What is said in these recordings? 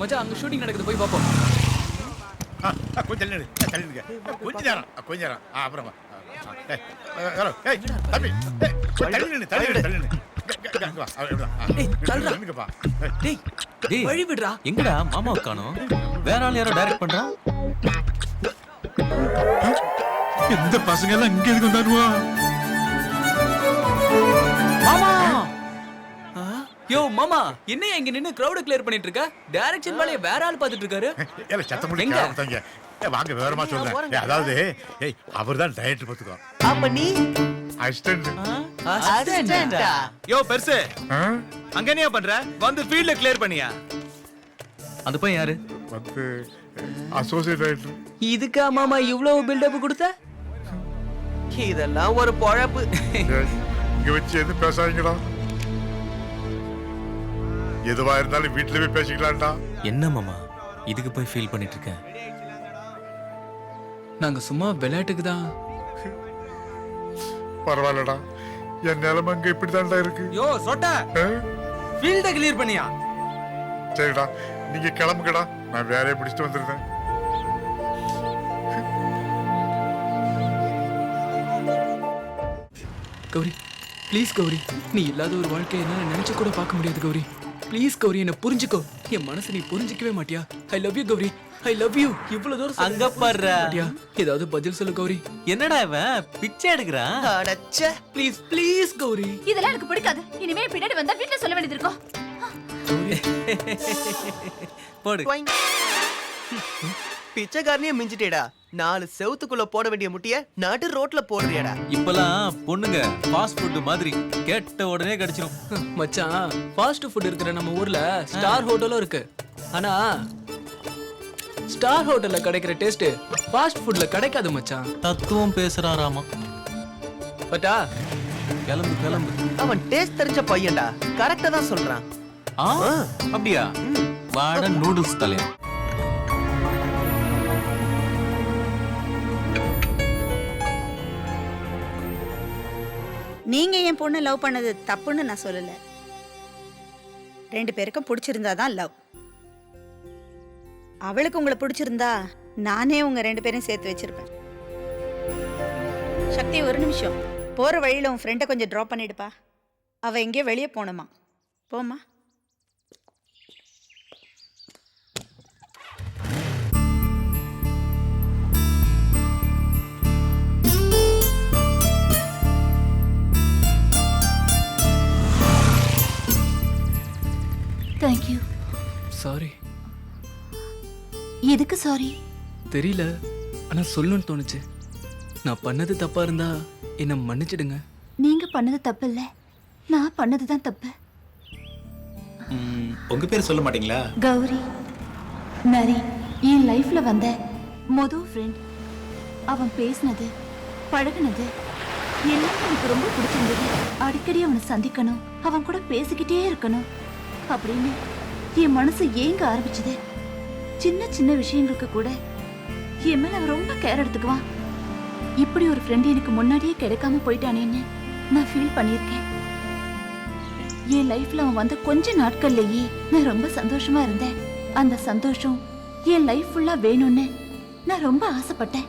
மச்சான் அங்க ஷூட்டிங் நடக்குது போய் ஆ, கொஞ்சம் தள்ளி நில்லு. தள்ளி நில்லுங்க. கொஞ்ச நேரம் கொஞ்ச நேரம். ஆ, அப்புறமா ஏய், தம்பி தள்ளுடா. டேய் டேய் வழி விடுறா. எங்கடா மாமாவை காணோம்? வேற ஆள் யாரோ டைரக்ட் பண்றான் இந்த பசங்க எல்லாம் இங்க எதுக்கு வந்தானுவா? மாமா என்னையா இங்க நின்னு கிரவுட கிளியர் பண்ணிட்டு இருக்க? டைரக்ஷன் வேலைய வேற ஆள் பாத்துட்டு இருக்காரு. ஏல சத்தம் ஏய் வாங்க விவரமா சொல்றேன். அதாவது ஏய் அவர்தான் டயட் பார்த்துக்கோ. அப்ப நீ? அசிஸ்டன்ட் அசிஸ்டண்டா யோ பெருசு. அங்க என்னையா பண்ற? வந்து ஃபீல்ட்ல கிளியர் பண்ணியா? அந்த பையன் யாரு? வந்து அசோசியேட் டைரக்டர் இதுக்கா மாமா இவ்வளவு பில்டப் கொடுத்த? இதெல்லாம் ஒரு பொழப்பு. இங்க வச்சு எது பேசாதீங்கடா. எதுவா இருந்தாலும் வீட்டுல போய் பேசிக்கலாம்டா. என்ன மாமா? இதுக்கு போய் ஃபீல் பண்ணிட்டு இருக்கேன் நாங்க சும்மா விளையாட்டுக்கு தான். பரவாயில்லடா. என் நிலைமை அங்க இப்படிதான்டா இருக்கு. யோ சொட்ட! ஆ? ஃபீல்ட கிளியர் பண்ணியா? சரிடா. நீங்க கிளம்புங்கடா. நான் வேலையை முடிச்சுட்டு வந்துருந்தேன் கௌரி ப்ளீஸ் கௌரி. நீ இல்லாத ஒரு வாழ்க்கையை என்னால நினைச்சு கூட பார்க்க முடியாது கௌரி. ப்ளீஸ் கௌரி என்ன புரிஞ்சுக்கோ. என் மனசை நீ புரிஞ்சிக்கவே மாட்டியா? I love you Gowri. I love you இவ்வளவு தூரம் அங்க. மாட்டியா? ஏதாவது பதில் சொல்லு கௌரி. என்னடா இவன்? பிச்சை எடுக்கிறான்? அடச்ச. Please please Gowri. இதெல்லாம் எனக்கு பிடிக்காது. இனிமே பின்னாடி வந்தா வீட்ல சொல்ல வேண்டியது இருக்கும். போடு. பிச்சைக்காரனையே மிஞ்சிட்டேடா. நாலு செவுத்துக்குள்ள போட வேண்டிய முட்டிய நடு ரோட்ல போடுறியடா. இப்பெல்லாம் பொண்ணுங்க ஃபாஸ்ட் ஃபுட் மாதிரி கேட்ட உடனே கிடைச்சிரும். மச்சான் ஃபாஸ்ட் ஃபுட் இருக்கிற நம்ம ஊர்ல ஸ்டார் ஹோட்டலும் இருக்கு. ஆனா ஸ்டார் ஹோட்டல்ல கிடைக்கிற டேஸ்ட் ஃபாஸ்ட் ஃபுட்ல கிடைக்காது மச்சான். தத்துவம் பேசுறாராமா. பட்டா கிளம்பு கிளம்பு. அவன் டேஸ்ட் தெரிஞ்ச பையன்டா. கரெக்டா தான் சொல்றான். ஆ? அப்படியா? வாட நூடுல்ஸ் தலையா நீங்க என் பொண்ணு லவ் பண்ணது தப்புன்னு நான் சொல்லல. ரெண்டு பேருக்கும் பிடிச்சிருந்தா தான் லவ் அவளுக்கு உங்களை பிடிச்சிருந்தா நானே உங்க ரெண்டு பேரையும் சேர்த்து வச்சிருப்பேன். சக்தி ஒரு நிமிஷம். போற வழியில உன் ஃப்ரெண்டை கொஞ்சம் ட்ராப் பண்ணிடுப்பா. அவ எங்கேயோ வெளியே போகணுமா போமா எதுக்கு சாரி தெரியல ஆனா சொல்லணும்னு தோணுச்சு. நான் பண்ணது தப்பா இருந்தா என்ன மன்னிச்சிடுங்க. நீங்க பண்ணது தப்பு இல்ல. நான் பண்ணது தான் தப்பு. ம், உங்க பேர் சொல்ல மாட்டீங்களா? கௌரி நரி என் லைஃப்ல வந்த மொதல் ஃப்ரெண்ட் அவன் பேசினது பழகுனது எல்லாம் எனக்கு ரொம்ப பிடிச்சிருந்தது. அடிக்கடி அவனை சந்திக்கணும் அவன் கூட பேசிக்கிட்டே இருக்கணும் அப்படின்னு என் மனசு ஏங்க ஆரம்பிச்சது? சின்ன சின்ன விஷயங்களுக்கு கூட என் மேல அவன் ரொம்ப கேர் எடுத்துக்குவான் இப்படி ஒரு ஃப்ரெண்ட் எனக்கு முன்னாடியே கிடைக்காம போயிட்டானேன்னு நான் ஃபீல் பண்ணியிருக்கேன். என் லைஃப்ல அவன் வந்த கொஞ்ச நாட்கள்லயே நான் ரொம்ப சந்தோஷமா இருந்தேன். அந்த சந்தோஷம் என் லைஃப் ஃபுல்லா வேணும்னு நான் ரொம்ப ஆசைப்பட்டேன்.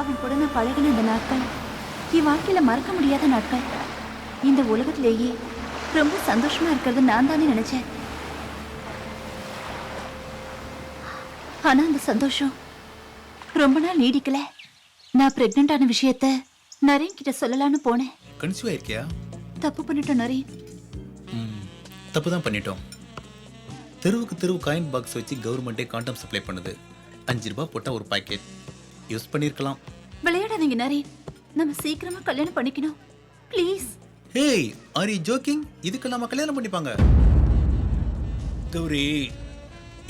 அவன் கூட நான் பழகின இந்த நாட்கள் என் வாழ்க்கையில மறக்க முடியாத நாட்கள் இந்த உலகத்திலேயே ரொம்ப சந்தோஷமா இருக்கிறது நான் தானே நினைச்சேன். ஆனா அந்த சந்தோஷம் ரொம்ப நாள் நீடிக்கல. நான் பிரெக்னென்ட் ஆன விஷயத்த நரேன் கிட்ட சொல்லலாம்னு போனேன். கன்சியூவ் ஆயிருக்கியா? தப்பு பண்ணிட்டோம் நரேன். ம், தப்பு தான் பண்ணிட்டோம். தெருவுக்கு தெருவு காயின் பாக்ஸ் வச்சு கவர்மெண்ட்டே காண்டம் சப்ளை பண்ணுது. அஞ்சு ரூபாய் போட்டால் ஒரு பாக்கெட் யூஸ் பண்ணியிருக்கலாம் விளையாடாதீங்க நரேன். நம்ம சீக்கிரமா கல்யாணம் பண்ணிக்கணும். Please hey are you joking இதுக்கு நம்ம கல்யாணம் பண்ணிப்பாங்க? கௌரி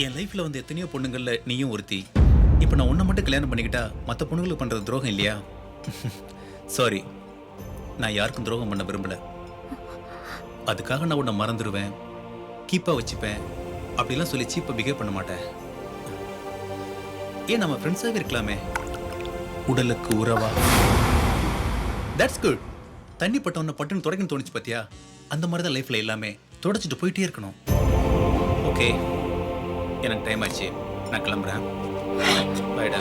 என் லைஃப்பில் வந்து எத்தனையோ பொண்ணுங்களில் நீயும் ஒருத்தி. இப்போ நான் உன்னை மட்டும் கல்யாணம் பண்ணிக்கிட்டா மற்ற பொண்ணுங்களுக்கு பண்ணுறது துரோகம் இல்லையா? சாரி நான் யாருக்கும் துரோகம் பண்ண விரும்பல. அதுக்காக நான் உன்னை மறந்துடுவேன் கீப்பாக வச்சுப்பேன். அப்படிலாம் சொல்லி சீப்பாக பிஹேவ் பண்ண மாட்டேன். ஏன் நம்ம ஃப்ரெண்ட்ஸாகவே இருக்கலாமே? உடலுக்கு உறவா? தட்ஸ் குட் தண்ணி பட்டவன பட்டுன்னு தொடக்கணும் தோணுச்சு பார்த்தியா அந்த மாதிரி தான் லைஃப்பில் எல்லாமே. தொடச்சிட்டு போயிட்டே இருக்கணும். ஓகே எனக்கு டைம் ஆச்சு. நான் கிளம்புறேன். பாய்டா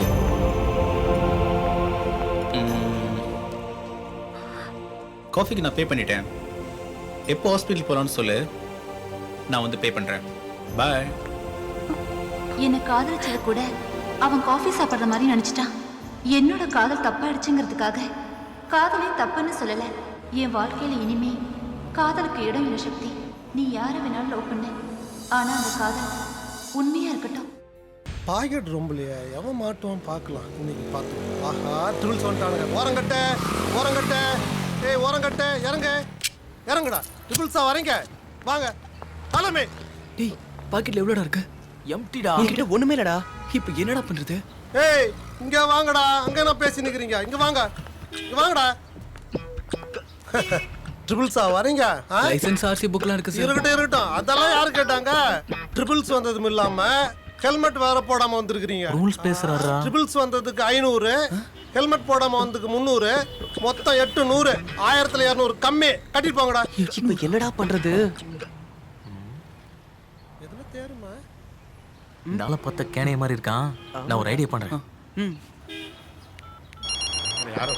காஃபிக்கு நான் பே பண்ணிட்டேன். எப்போ ஹாஸ்பிட்டல் போகலான்னு சொல்லு. நான் வந்து பே பண்ணுறேன் பாய் என்னை காதலிச்சத கூட அவன் காஃபி சாப்பிட்ற மாதிரி நினச்சிட்டான். என்னோட காதல் தப்பாயிடுச்சுங்கிறதுக்காக காதலே தப்புன்னு சொல்லலை. என் வாழ்க்கையில் இனிமே காதலுக்கு இடம் இல்லை சக்தி. நீ யாரை வேணாலும் லவ் பண்ணு. ஆனால் அந்த காதல் உண்மையா இருக்கட்டும். பாக்கெட் ரொம்பலையே எவன் மாட்டுவான் பார்க்கலாம். இன்னைக்கு பார்த்துக்கலாம். ஆஹா ட்ரிபிள்ஸ் வந்துட்டானுங்க ஓரங்கட்ட ஓரங்கட்ட. ஏய் ஓரங்கட்ட இறங்க. இறங்குடா. ட்ரிபிள்ஸா வரீங்க வாங்க. தலைமை. டேய் பாக்கெட்ல எவ்வளோடா இருக்கு? எம்டிடா. என்கிட்ட ஒண்ணுமே இல்லடா. இப்போ என்னடா பண்றது? ஏய் இங்க வாங்கடா. அங்க என்ன பேசி நிக்கிறீங்க இங்க வாங்க. இங்க வாங்கடா. ட்ரிபிள்ஸா வரீங்க ஆ? லைசென்ஸ் ஆர்சி புக்லாம் இருக்கு சார் இருக்கட்டும் இருக்கட்டும். அதெல்லாம் யாரு கேட்டாங்க? ட்ரிபிள்ஸ் வந்ததும் இல்லாம ஹெல்மெட் வேற போடாம வந்திருக்கிறீங்க. ரூல்ஸ் பேசுறாரா? ட்ரிபிள்ஸ் வந்ததுக்கு ஐநூறு ஹெல்மெட் போடாம வந்ததுக்கு முந்நூறு மொத்தம் எட்டு நூறு ஆயிரத்துல இரநூறு கம்மி. கட்டிட்டு போங்கடா. இப்போ என்னடா பண்றது? எதுல தேருமா இந்த ஆளை பார்த்த கேனைய மாதிரி இருக்கான். நான் ஒரு ஐடியா பண்றேன். யாரோ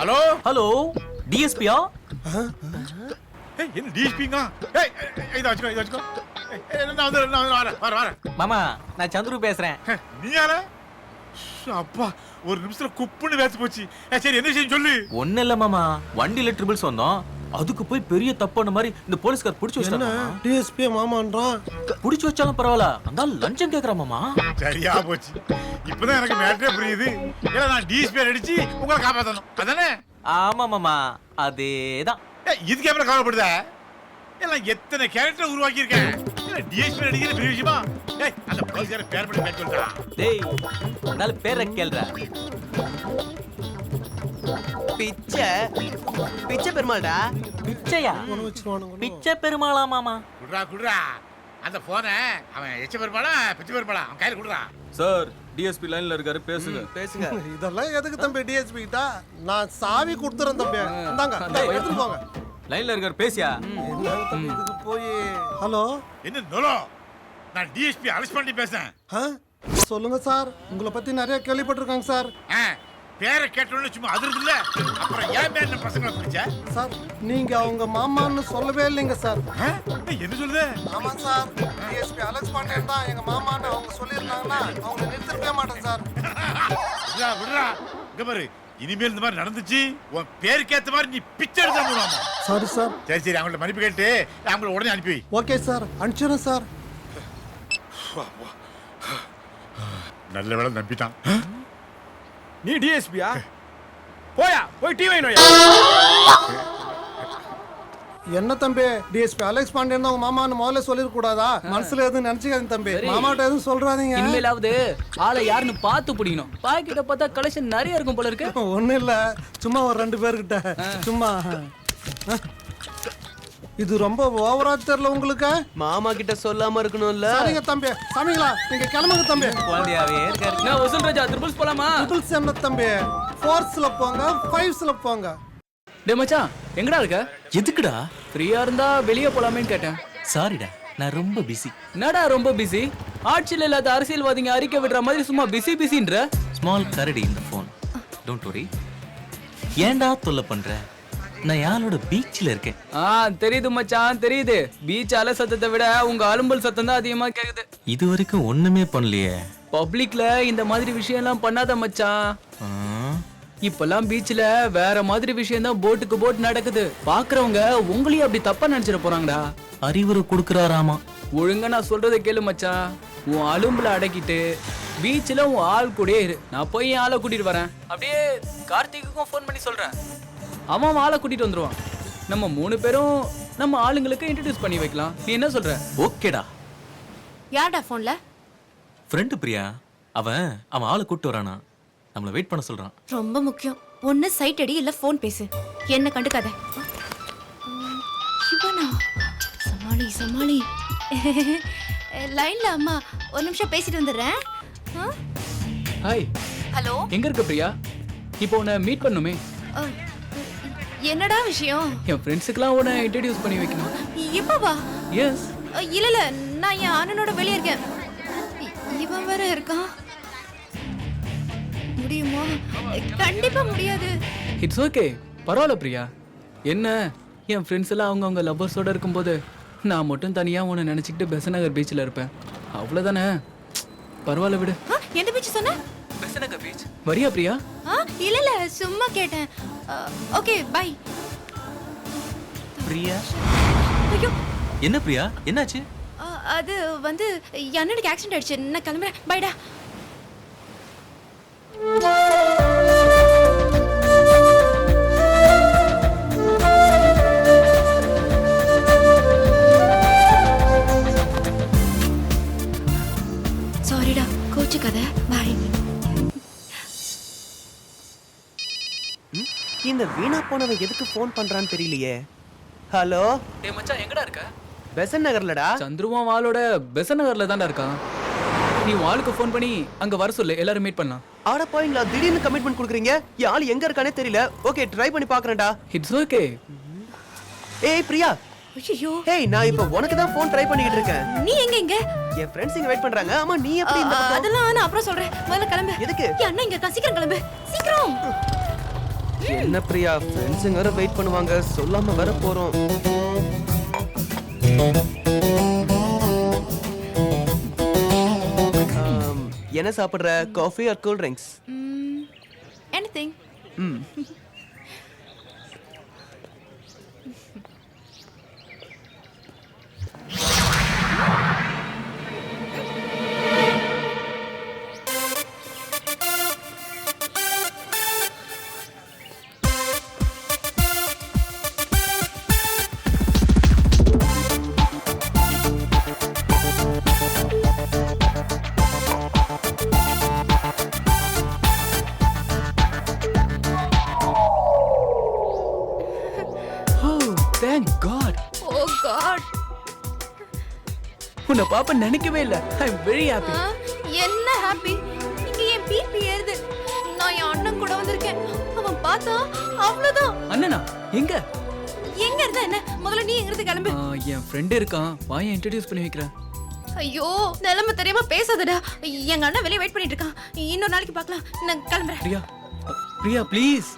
ஹலோ? ஹலோ டிஎஸ்பியா ஏய் என்ன டிஎஸ்பிங்க ஏய் இதை வச்சுக்கோ இதை வச்சுக்கோ. நான் வந்து நான் வந்து வரேன் வரேன் வரேன். மாமா நான் சந்துரு பேசுறேன். நீ யார? அப்பா ஒரு நிமிஷத்துல குப்புன்னு வேத்து போச்சு. சரி என்ன விஷயம் சொல்லு. ஒண்ணு இல்ல மாமா வண்டியில ட்ரிபிள்ஸ் வந்தோம் அதுக்கு போய் பெரிய தப்பான மாதிரி இந்த போலீஸ்கார் புடிச்சு வச்சாங்க டிஎஸ்பி மாமான்றான் புடிச்சு வச்சாலும் பரவாயில்ல. அந்த லஞ்சம் கேக்குறான் மாமா சரியா போச்சு. இப்பதான் எனக்கு மேட்டரே புரியுது. ஏன்னா நான் டிஎஸ்பி அடிச்சு உங்களை காப்பாத்தணும். அதானே? ஆமா மாமா அதேதான். ஏய், இதுக்கு எப்படி கவலைப்படுத? எல்லாம் எத்தனை கேரக்டர் உருவாக்கி இருக்கேன் டிஎஸ்பி அடிக்கிற பெரிய விஷயமா? ஏய் அந்த போலீஸ்கார பேர் பண்ணி பேர் சொல்றா டேய் அதனால பேரை கேள்ற. பிச்சை. பிச்சை பெருமாள்டா. பிச்சையா? பிச்சை பெருமாளா மாமா? குடுறா குடுறா. அந்த போனை அவன் எச்ச பெருமாளா பிச்சை பெருமாளா? அவன் கையில குடுறா. சார் டிஎஸ்பி லைன்ல இருக்காரு பேசுங்க. பேசுங்க. இதெல்லாம் எதுக்கு தம்பி டிஎஸ்பி கிட்ட? நான் சாவி கொடுத்துறேன் தம்பி. இந்தாங்க எடுத்துட்டு போங்க. லைன்ல இருக்காரு பேசியா? இதுக்கு போய். ஹலோ? என்ன நோலோ? நான் டிஎஸ்பி அரெஸ்ட் பண்ணி பேசுறேன். ஆ? சொல்லுங்க சார். உங்களை பத்தி நிறைய கேள்விப்பட்டிருக்காங்க சார். ஆ, பேரை கேட்டோன்னு சும்மா அதிர்ந்து இல்ல அப்புறம் ஏன் மேல பசங்களை பிடிச்ச? சார் நீங்க அவங்க மாமான்னு சொல்லவே இல்லைங்க சார். என்ன சொல்லுது? ஆமா சார் டிஎஸ்பி அலெக்ஸ் பாண்டியன் தான் எங்க மாமான்னு அவங்க சொல்லியிருந்தாங்கன்னா அவங்க நிறுத்திருக்கவே மாட்டேன் சார். விடுறா விடுறா இங்க பாரு இனிமேல் இந்த மாதிரி நடந்துச்சு உன் பேருக்கு ஏத்த மாதிரி நீ பிச்சை எடுத்தா போடுவாமா சாரி சார். சரி சரி அவங்கள்ட்ட மன்னிப்பு கேட்டு அவங்கள உடனே அனுப்பி. ஓகே சார் அனுப்பிச்சிடுறேன் சார். நல்ல வேலை நம்பிட்டான். நீ டிஎஸ்பியா போயா போய் டிவி என்ன தம்பி டிஎஸ்பி அலெக்ஸ் பாண்டியன் தான் உங்க மாமான்னு முதல்ல சொல்லிருக்க கூடாதா மனசுல எதுவும் நினைச்சுக்காதீங்க தம்பி. மாமாட்ட எதுவும் சொல்றாதீங்க. இனிமேலாவது ஆளை யாருன்னு பார்த்து பிடிக்கணும். பாக்கெட்டை பார்த்தா கலெக்ஷன் நிறைய இருக்கும் போல இருக்கு. ஒண்ணும் இல்ல. சும்மா ஒரு ரெண்டு பேர்கிட்ட. சும்மா. இது ரொம்ப ஓவரா தெரியல உங்களுக்கு. மாமா கிட்ட சொல்லாம இருக்கணும்ல. சரிங்க தம்பி. சாமிங்களா நீங்க கிளம்புங்க தம்பி. குழந்தையாவே இருக்காரு. நான் வசூல் ராஜா ட்ரிபிள்ஸ் போலாமா? ட்ரிபிள்ஸ் என்ன தம்பி? ஃபோர்ஸ்ல போங்க ஃபைவ்ஸ்ல போங்க. டே மச்சான் எங்கடா இருக்க? எதுக்குடா? ஃப்ரீயா இருந்தா வெளியே போலாமேன்னு கேட்டேன். சாரிடா நான் ரொம்ப பிஸி என்னடா ரொம்ப பிஸி ஆட்சியில் இல்லாத அரசியல்வாதிங்க அறிக்கை விடுற மாதிரி சும்மா பிஸி பிஸின்ற ஸ்மால் கரடி இந்த ஃபோன் டோன்ட் வரி ஏன்டா தொல்லை பண்ற? நான் யாரோட பீச்சில் இருக்கேன்? ஆ தெரியுது மச்சான் தெரியுது. பீச் அலை சத்தத்தை விட உங்க அலும்பல் சத்தம் தான் அதிகமா கேக்குது. இது வரைக்கும் ஒண்ணுமே பண்ணலையே. பப்ளிக்ல இந்த மாதிரி விஷயம் எல்லாம் பண்ணாத மச்சான். ஆ, இப்பெல்லாம் பீச்ல வேற மாதிரி விஷயம் தான் போட்டுக்கு போட் நடக்குது. பாக்குறவங்க உங்களையும் அப்படி தப்பா நினைச்சிட போறாங்கடா. அறிவுரை கொடுக்குறாராமா? ஒழுங்கா நான் சொல்றதை கேளு மச்சான். உன் அலும்புல அடக்கிட்டு பீச்ல உன் ஆள் கூடயே இரு. நான் போய் என் ஆளை கூட்டிட்டு வரேன். அப்படியே கார்த்திக்குக்கும் ஃபோன் பண்ணி சொல்றேன். அவன் அவன் ஆளை கூட்டிட்டு வந்துருவான். நம்ம மூணு பேரும் நம்ம ஆளுங்களுக்கு இன்ட்ரடியூஸ் பண்ணி வைக்கலாம். நீ என்ன சொல்ற? ஓகேடா. யார்டா போன்ல ஃப்ரெண்டு பிரியா. அவன் அவன் ஆளை கூட்டு வரானா? நம்மள வெயிட் பண்ண சொல்றான். ரொம்ப முக்கியம். ஒன்னு சைட் அடி இல்ல போன் பேசு. என்ன கண்டுக்காத. இவனா சமாளி சமாளி. லைன்ல அம்மா ஒரு நிமிஷம் பேசிட்டு வந்துடுறேன். ஹாய் ஹலோ எங்க இருக்க பிரியா? இப்போ உன்னை மீட் பண்ணுமே. என்னடா விஷயம்? என் ஃப்ரெண்ட்ஸுக்கெல்லாம் உன்னை இன்ட்ரடியூஸ் பண்ணி வைக்கணும். எப்பவா எஸ் இல்ல இல்ல நான் என் அண்ணனோட வெளியே இருக்கேன். இவன் வேற இருக்கான். முடியுமா? கண்டிப்பா முடியாது. இட்ஸ் ஓகே பரவாயில்ல பிரியா. என்ன? என் ஃப்ரெண்ட்ஸ் எல்லாம் அவங்க அவங்க லவ்வர்ஸோட இருக்கும்போது நான் மட்டும் தனியாக உன்னை நினச்சிக்கிட்டு பெசநகர் பீச்சில் இருப்பேன். அவ்வளோதானே பரவாயில்ல விடு. எந்த பீச் சொன்ன? பெசநகர் பீச் வரியா பிரியா? ஆ இல்ல இல்ல சும்மா கேட்டேன். Okay bye Priya? ஐயோ என்ன பிரியா? என்னாச்சு? ஆ, அது வந்து என் அண்ணனுக்கு ஆக்சிடென்ட் ஆயிடுச்சு. நான் கிளம்புறேன். பைடா சாரிடா கோச்சுக்காத. இந்த வீணா போனவன் எதுக்கு ஃபோன் பண்றான்னு தெரியலையே. ஹலோ டே மச்சான் எங்கடா இருக்க? பெசன் நகர்லடா. சந்துருவான் வாளோட பெசநகரில் தான்டா இருக்கான். நீ வாளுக்கு ஃபோன் பண்ணி அங்கே வர சொல்லு எல்லாரும் மீட் பண்ணலாம். ஆட போயிங்களா திடீர்னு கமிட்மெண்ட் கொடுக்குறீங்க? ஆள் எங்க இருக்கானே தெரியல. ஓகே ட்ரை பண்ணி பாக்குறேன்டா. இட்ஸ் ஓகே ஏய் பிரியா. ஐயோ ஹேய் நான் இப்போ உனக்கு தான் ஃபோன் ட்ரை பண்ணிக்கிட்டு இருக்கேன். நீ எங்க இங்க? என் ஃப்ரெண்ட்ஸ் இங்க வெயிட் பண்றாங்க. ஆமா நீ எப்படி இந்த பக்கம்? அதெல்லாம் நான் அப்புறம் சொல்றேன். முதல்ல கிளம்பு. எதுக்கு? என் அண்ணன் இங்க இருக்கா? சீக்கிரம் கிளம்பு. சீக்கிரம். என்ன பிரியா? ஃப்ரெண்ட்ஸுங்க வேற வெயிட் பண்ணுவாங்க. சொல்லாம வேற போறோம். என்ன சாப்பிடுற? Coffee or cool drinks anything hmm. Thank God oh God உன்னை பாப்ப நினைக்கவே இல்லை. ஐ எம் வெரி ஹாப்பி என்ன ஹாப்பி இங்க என் பிபி ஏறுது. நான் என் அண்ணன் கூட வந்திருக்கேன். அவன் பார்த்தா அவ்வளவுதான். அண்ணனா? எங்க? எங்க இருந்தா என்ன? முதல்ல நீ எங்க இருந்து கிளம்பு என் ஃப்ரெண்டு இருக்கான். வாயை இன்ட்ரடியூஸ் பண்ணி வைக்கிறேன். ஐயோ நிலைமை தெரியாம பேசாதடா. எங்க அண்ணன் வெளியே வெயிட் பண்ணிட்டு இருக்கான். இன்னொரு நாளைக்கு பார்க்கலாம். நான் கிளம்புறேன். பிரியா பிரியா ப்ளீஸ்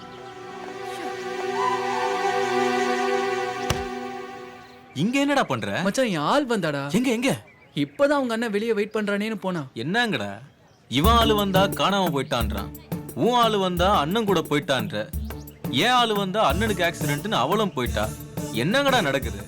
இங்க என்னடா பண்ற? மச்சான் என் ஆள் வந்தாடா. எங்க எங்க? இப்பதான் அவங்க அண்ணன் வெளியே வெயிட் பண்றானேன்னு போனான். என்னங்கடா? இவன் ஆளு வந்தா காணாம போயிட்டான்றான். உன் ஆளு வந்தா அண்ணன் கூட போயிட்டான்ற. ஏன் ஆளு வந்தா அண்ணனுக்கு ஆக்சிடென்ட்னு அவளும் போயிட்டா. என்னங்கடா நடக்குது?